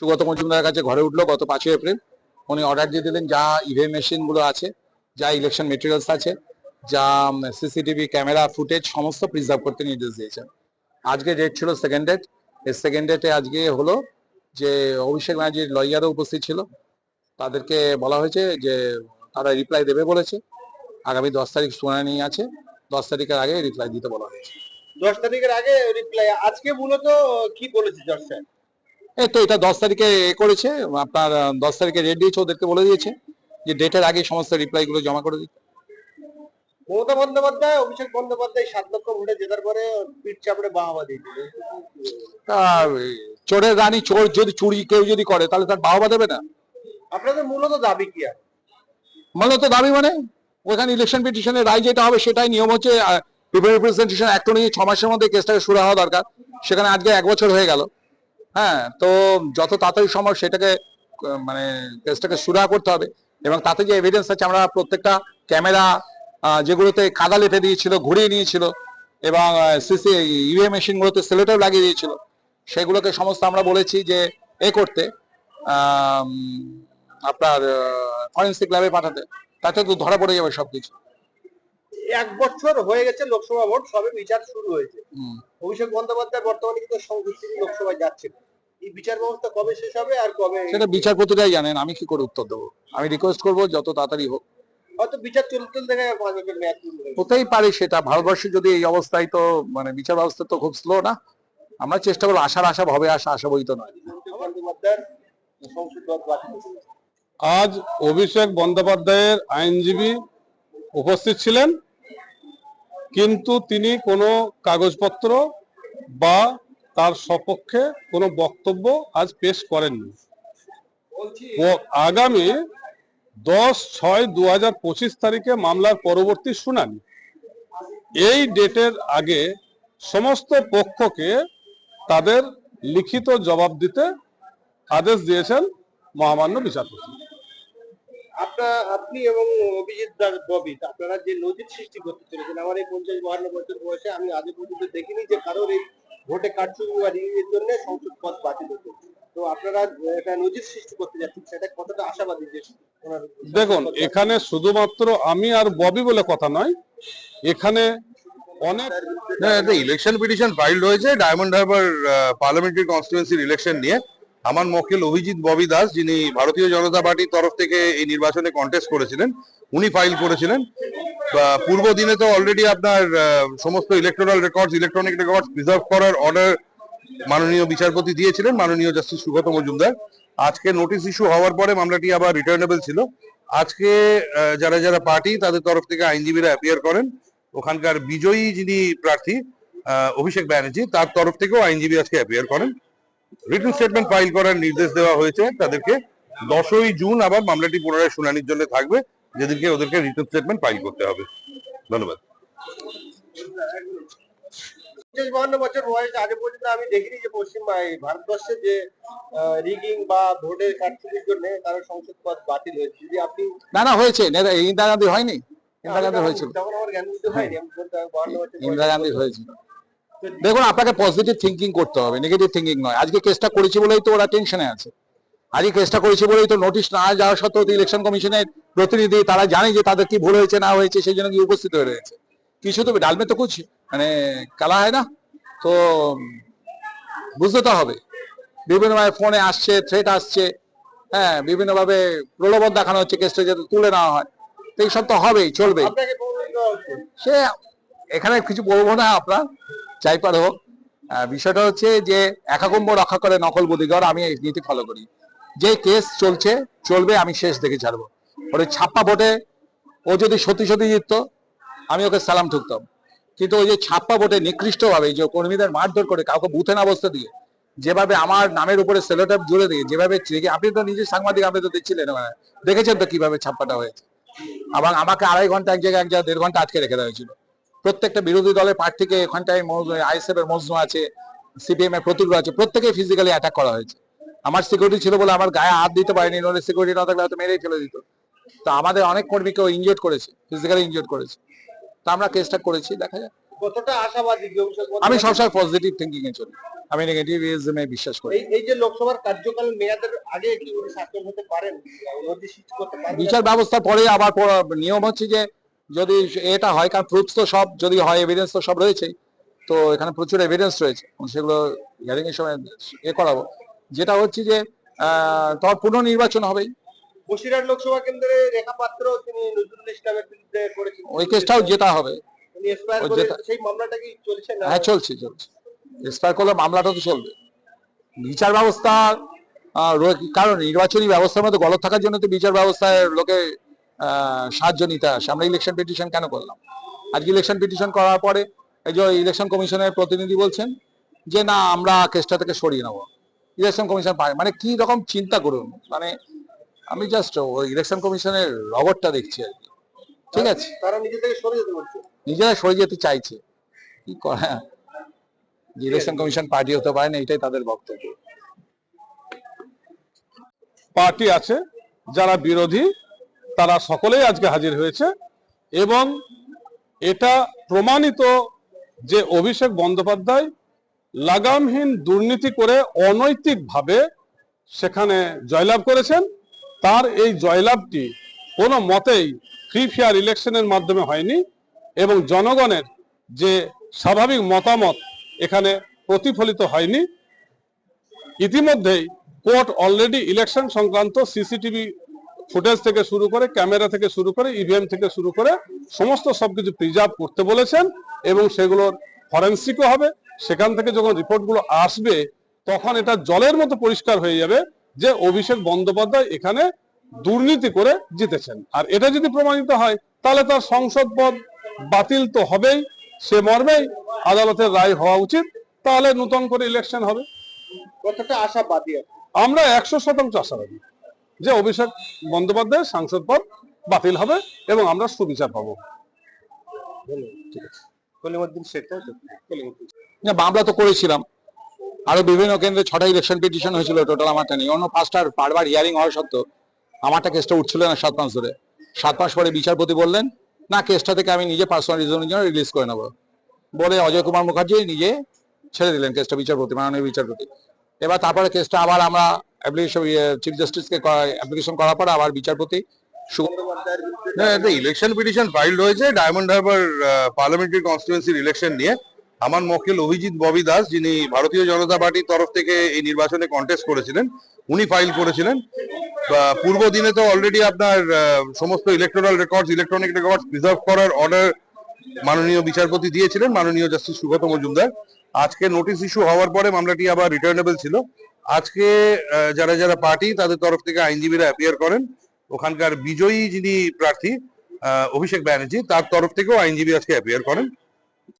সুগত মজুমদারের কাছে ঘরে উঠল গত পাঁচই এপ্রিল। উনি অর্ডার দিয়ে দিলেন, যা ইভিএম মেশিনগুলো আছে, যা ইলেকশন মেটেরিয়ালস আছে, যা সিসিটিভি ক্যামেরা ফুটেজ সমস্ত প্রিজার্ভ করতে নির্দেশ দিয়েছেন। আজকে ডেট ছিল সেকেন্ড ডেট এই সেকেন্ড ডেটে আজকে হলো যে অভিষেক ব্যানার্জির লয়ারও উপস্থিত ছিল। তাদেরকে বলা হয়েছে যে তারা রিপ্লাই দেবে বলেছে। আগামী দশ তারিখ শুনানি আছে। দশ তারিখের আগে রিপ্লাই দিতে বলা হয়েছে। দশ তারিখের আগে রিপ্লাই আজকে মূলত কি বলেছে জজ স্যার? এই তো এটা দশ তারিখে এ করেছে আপনার দশ তারিখে রেট দিয়েছে ওদেরকে বলে দিয়েছে যে ডেটের আগে সমস্ত রিপ্লাই গুলো জমা করে দিতে। মমতা বন্দ্যোপাধ্যায় অভিষেক বন্দ্যোপাধ্যায় সাত লক্ষ ভোটে জেতার পরে পিঠ চাপড়ে বাহাবা দিয়েছিল তা, চোরের রানী চোর যদি চুরি কেউ যদি করে তাহলে তার বাহবা দেবে না? আপনাদের মূলত দাবি কি আর? মূলত দাবি মানে ওখানে ইলেকশন পিটিশনের রায় যেটা হবে সেটাই নিয়ম হচ্ছে রিপ্রেজেন্টেশন অ্যাক্ট অনুযায়ী ছ মাসের মধ্যে কেসটাকে শুরু হওয়া দরকার। সেখানে আজকে এক বছর হয়ে গেল। হ্যাঁ তো যত তাড়াতাড়ি সম্ভব সেটাকে মানে কেসটাকে শুরু করতে হবে এবং তাতে যে এভিডেন্স আছে আমরা প্রত্যেকটা ক্যামেরা যেগুলোতে কাদা লেপে দিয়েছিল ঘুরিয়ে নিয়েছিল এবং সিসি ইউএ মেশিন গুলোতে সেলোটেপ লাগিয়ে দিয়েছিল সেগুলোকে সমস্ত আমরা বলেছি যে এ করতে আপনার ফরেন্সিক ল্যাবে পাঠাতে তাতে তো ধরা পড়ে যাবে সবকিছু। এক বছর হয়ে গেছে লোকসভা ভোট সবে বিচার শুরু হয়েছে। অভিষেক বন্দ্যোপাধ্যায় বর্তমানে কিন্তু থেকে লোকসভায় যাচ্ছে এই বিচার ব্যবস্থা কবে শেষ হবে আর কবে সেটা বিচারপতিরাই জানেন আমি কি করে উত্তর দেবো আমি রিকোয়েস্ট করব যত তাড়াতাড়ি হোক হয়তো বিচার চলতে দেখা। হতেই পারে সেটা ভারতবর্ষে যদি এই অবস্থায় তো মানে বিচার ব্যবস্থা তো খুব স্লো না আমরা চেষ্টা করব আশার আশা ভবে আশা আশা বই তো নয়। আজ অভিষেক বন্দ্যোপাধ্যায়ের আইনজীবী উপস্থিত ছিলেন কিন্তু তিনি কোনো কাগজপত্র বা তার সপক্ষে কোনো বক্তব্য আজ পেশ করেননি। ও আগামী দশ ছয় দু হাজার পঁচিশ তারিখে মামলার পরবর্তী শুনানি। এই ডেটের আগে সমস্ত পক্ষকে তাদের লিখিত জবাব দিতে আদেশ দিয়েছেন মহামান্য বিচারপতি। আপনার, আপনি এবং অভিজিৎ দাস ববি, আপনারা যে নজির সৃষ্টি করতে চলেছেন, আমার এই পঞ্চাশ বাহান্ন বছর বয়সে আমি আগে পর্যন্ত দেখিনি যে কারোর এই ভোটে কারচুপি বা রিগের জন্য সংসদ পদ বাতিল হতো তো আপনারা একটা নজির সৃষ্টি করতে যাচ্ছেন সেটা কতটা আশাবাদী যে দেখুন এখানে শুধুমাত্র আমি আর ববি বলে কথা নয় এখানে অনেক ইলেকশন পিটিশন ফাইল হয়েছে ডায়মন্ড হারবার পার্লামেন্টারি কনস্টিটুয়েন্সির ইলেকশন নিয়ে। আমার মক্কেল অভিজিৎ ববি দাস, যিনি ভারতীয় জনতা পার্টির তরফ থেকে এই নির্বাচনে কন্টেস্ট করেছিলেন, উনি ফাইল করেছিলেন। পূর্ব দিনে তো অলরেডি আপনার সমস্ত electoral records electronic records preserve করার অর্ডার মাননীয় বিচারপতি দিয়েছিলেন, মাননীয় জাস্টিস সুগত মজুমদার। আজকে নোটিশ ইস্যু হওয়ার পরে মামলাটি আবার রিটার্নেবল ছিল। আজকে যারা যারা পার্টি তাদের তরফ থেকে আইনজীবীরা অ্যাপিয়ার করেন। ওখানকার বিজয়ী যিনি প্রার্থী অভিষেক ব্যানার্জি, তার তরফ থেকেও আইনজীবী আজকে অ্যাপিয়ার করেন। রিটার্ন স্টেটমেন্ট ফাইল করার নির্দেশ দেওয়া হয়েছে তাদেরকে। দশই জুন আবার মামলাটি পুনরায় শুনানির জন্য থাকবে যেদিনকে ওদেরকে রিটার্ন স্টেটমেন্ট ফাইল করতে হবে। ধন্যবাদ। পঞ্চাশ বাহান্ন বছর বয়সে আগে পর্যন্ত আমি দেখিনি যে পশ্চিম ভারতবর্ষে যে রিগিং বা ভোটের কারচুপির জন্য কারোর সংসদ পদ বাতিল হয়েছে। যদি আপনি না না হয়েছে। ইন্দিরা গান্ধী হয়নি। ইন্দিরা গান্ধী হয়েছিল। তখন আমার জ্ঞান হয়নি। ইন্দিরা গান্ধী হয়েছিল। দেখুন আপনাকে পজিটিভ থিঙ্কিং করতে হবে নেগেটিভ থিঙ্কিং নয়। আজকে কেসটা করেছি বলেই তো ওরা টেনশনে আছে। আজকে কেসটা করেছি বলেই তো নোটিশ না যাওয়া সত্ত্বেও ইলেকশন কমিশনের প্রতিনিধি তারা জানে যে তাদের কি ভুল হয়েছে না হয়েছে সেই জন্য কি উপস্থিত হয়ে রয়েছে। কিছু তো ডালমে তো কুছ মানে কালা হয় না। তো বুঝতে তো হবে। বিভিন্নভাবে ফোনে আসছে থ্রেট আসছে হ্যাঁ বিভিন্নভাবে প্রলোভন দেখানো হচ্ছে কেসটা যাতে তুলে নেওয়া হয়। তো এইসব তো হবেই হচ্ছে। সে এখানে কিছু বলব না আপনার? যাই পার হোক বিষয়টা হচ্ছে যে একাকুম্ভ রক্ষা করে নকল বুদ্ধিগর আমি এই নীতি ফলো করি। যে কেস চলছে, চলবে, আমি শেষ দেখে ছাড়বো। ওর ছাপ্পা ভোটে ও যদি সত্যি সত্যি জিতত, আমি ওকে সালাম ঠুকতাম। কিন্তু ওই যে ছাপ্পা ভোটে নিকৃষ্ট ভাবে যে কর্মীদের মারধর করে কাউকে বুথে না বসতে দিয়ে, যেভাবে আমার নামের উপরে সেলোটাপ জুড়ে দিয়ে, যেভাবে আপনি তো নিজে সাংবাদিক, আপনি তো দেখছিলেন দেখেছেন তো কীভাবে ছাপ্পাটা হয়েছে। আবার আমাকে আড়াই ঘণ্টা এক জায়গায় এক জায়গায়, দেড় ঘণ্টা আটকে রেখে দেওয়া হয়েছিল। প্রত্যেকটা বিরোধী দলের প্রার্থীকে এখানটায় আইএসএফ এর মজনু আছে সিপিএম এর প্রতিরোধ আছে প্রত্যেকে ফিজিক্যালি অ্যাটাক করা হয়েছে। আমার সিকিউরিটি ছিল বলে আমার গায়ে হাত দিতে পারেনি নলে সিকিউরিটি না থাকলে হয়তো মেরেই ফেলে দিত। তো আমাদের অনেক কর্মীকে ইনজিওর করেছে ফিজিক্যালি ইনজিওর করেছে। তো আমরা কেসটা করেছি দেখা যাক। আমি সবসময় পজিটিভ থিঙ্কিং এ চলি। আমি নেগেটিভিজমে বিশ্বাস করি। এই যে লোকসভার কার্যকাল মেয়াদের আগে কি উনি শাসন হতে পারেন? বিচার ব্যবস্থার পরে আবার নিয়ম হচ্ছে যে যদি এটা হয় কারণ প্রুফ তো সব যদি হয় এভিডেন্স তো সব রয়েছে তো এখানে প্রচুর এভিডেন্স রয়েছে সেগুলো হিয়ারিং এর সময় এ করাবো। যেটা হচ্ছে যে তোমার পুনর্নির্বাচন হবেই। বসিরহাট লোকসভা কেন্দ্রে রেখা পাত্র তিনি নজরুল ইসলামের বিরুদ্ধে করেছেন। ওই কেসটাও যেটা হবে। সেই মামলাটা কি চলছে না? হ্যাঁ চলছে চলছে। এক্সপায়ার করলে মামলাটা তো চলবে। বিচার ব্যবস্থা কারণ নির্বাচনী ব্যবস্থার মধ্যে গলত থাকার জন্য তো বিচার ব্যবস্থায় লোকে সাহায্য নিতে আসে। আমরা ইলেকশন পিটিশন কেন করলাম? আজকে ইলেকশন পিটিশন করার পরে এই যে ইলেকশন কমিশনের প্রতিনিধি বলছেন যে না আমরা কেসটা থেকে সরিয়ে নেব। ইলেকশন কমিশন পায়। মানে কি রকম চিন্তা করুন? মানে আমি জাস্ট ওই ইলেকশন কমিশনের রবটটা দেখছি আর কি। ঠিক আছে? তারা নিজে থেকে সরে যেতে বলছে। নিজেরা সরে যেতে চাইছে। কি করা? ইলেকশন কমিশন পার্টি হতে পারে না এটাই তাদের বক্তব্য। পার্টি আছে যারা বিরোধী তারা সকলেই আজকে হাজির হয়েছে এবং এটা প্রমাণিত যে অভিষেক বন্দ্যোপাধ্যায় লাগামহীন দুর্নীতি করে অনৈতিকভাবে সেখানে জয়লাভ করেছেন। তার এই জয়লাভটি কোনো মতেই ফ্রি ফেয়ার ইলেকশনের মাধ্যমে হয়নি এবং জনগণের যে স্বাভাবিক মতামত এখানে প্রতিফলিত হয়নি। ইতিমধ্যেই কোর্ট অলরেডি ইলেকশন সংক্রান্ত সিসিটিভি ফুটেজ থেকে শুরু করে ক্যামেরা থেকে শুরু করে ইভিএম থেকে শুরু করে সমস্ত সবকিছু প্রিজার্ভ করতে বলেছেন এবং সেগুলোর ফরেন্সিকও হবে। সেখান থেকে যখন রিপোর্টগুলো আসবে তখন এটা জলের মতো পরিষ্কার হয়ে যাবে যে অভিষেক বন্দ্যোপাধ্যায় এখানে দুর্নীতি করে জিতেছেন। আর এটা যদি প্রমাণিত হয় তাহলে তার সংসদ পদ বাতিল তো হবেই। সে মর্মেই আদালতের রায় হওয়া উচিত। তাহলে নতুন করে ইলেকশন হবে। কতটা আশাবাদী আমরা একশো শতাংশ আশাবাদী। যে অভিষেক বন্দ্যোপাধ্যায়ের সাংসদ পদ বাতিল হবে এবং আমরা সুবিচার পাবো। না মামলা তো করেছিলাম। আরও বিভিন্ন কেন্দ্রে ছটা ইলেকশন পিটিশন হয়েছিল টোটাল আমারটা নিয়ে। অন্য পাঁচটার বারবার হিয়ারিং হওয়া সত্ত্বেও আমারটা কেসটা উঠছিল না সাত মাস ধরে। সাত মাস পরে বিচারপতি বললেন না কেসটা থেকে আমি নিজে পার্সোনাল রিজনের জন্য রিলিজ করে নেব। বলে অজয় কুমার মুখার্জি নিজে ছেড়ে দিলেন কেসটা বিচারপতি মাননীয় বিচারপতি। এবার তারপরে কেসটা আবার আমরা চিফ জাস্টিসকে অ্যাপ্লিকেশন করার পরে আবার বিচারপতি ইলেকশন পিটিশন ফাইল হয়েছে ডায়মন্ড হারবার পার্লামেন্টারি কনস্টিটুয়েন্সির ইলেকশন নিয়ে। আমার মক্কেল অভিজিৎ ববি দাস, যিনি ভারতীয় জনতা পার্টির তরফ থেকে এই নির্বাচনে কন্টেস্ট করেছিলেন, উনি ফাইল করেছিলেন। পূর্ব দিনে তো অলরেডি আপনার সমস্ত electoral records electronic records preserve করার অর্ডার মাননীয় বিচারপতি দিয়েছিলেন, মাননীয় জাস্টিস সুগত মজুমদার। আজকে নোটিশ ইস্যু হওয়ার পরে মামলাটি আবার রিটার্নেবল ছিল। আজকে যারা যারা পার্টি তাদের তরফ থেকে আইনজীবীরা অ্যাপিয়ার করেন। ওখানকার বিজয়ী যিনি প্রার্থী অভিষেক ব্যানার্জি, তার তরফ থেকেও আইনজীবী আজকে অ্যাপিয়ার করেন।